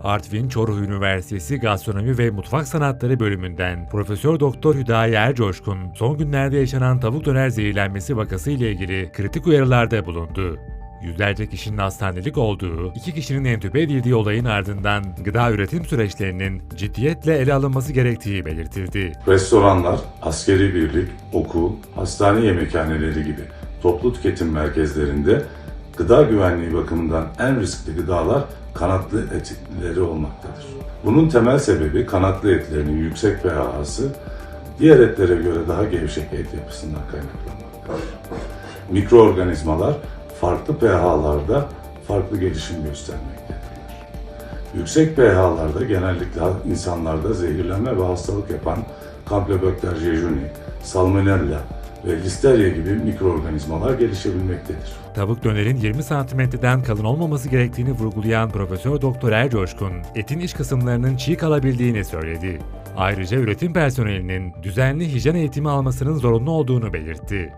Artvin Çoruh Üniversitesi Gastronomi ve Mutfak Sanatları bölümünden Profesör Doktor Hüdayi Ercoşkun son günlerde yaşanan tavuk döner zehirlenmesi vakası ile ilgili kritik uyarılarda bulundu. Yüzlerce kişinin hastanelik olduğu, iki kişinin entübe edildiği olayın ardından gıda üretim süreçlerinin ciddiyetle ele alınması gerektiği belirtildi. Restoranlar, askeri birlik, okul, hastane yemekhaneleri gibi toplu tüketim merkezlerinde gıda güvenliği bakımından en riskli gıdalar kanatlı etleri olmaktadır. Bunun temel sebebi kanatlı etlerinin yüksek pH'sı diğer etlere göre daha gevşek et yapısından kaynaklanmaktadır. Mikroorganizmalar farklı pH'larda farklı gelişim göstermektedirler. Yüksek pH'larda genellikle insanlarda zehirlenme ve hastalık yapan Campylobacter jejuni, Salmonella ve Listeria gibi mikroorganizmalar gelişebilmektedir. Tavuk dönerin 20 santimetreden kalın olmaması gerektiğini vurgulayan Profesör Doktor Ercoşkun, etin iç kısımlarının çiğ kalabildiğini söyledi. Ayrıca üretim personelinin düzenli hijyen eğitimi almasının zorunlu olduğunu belirtti.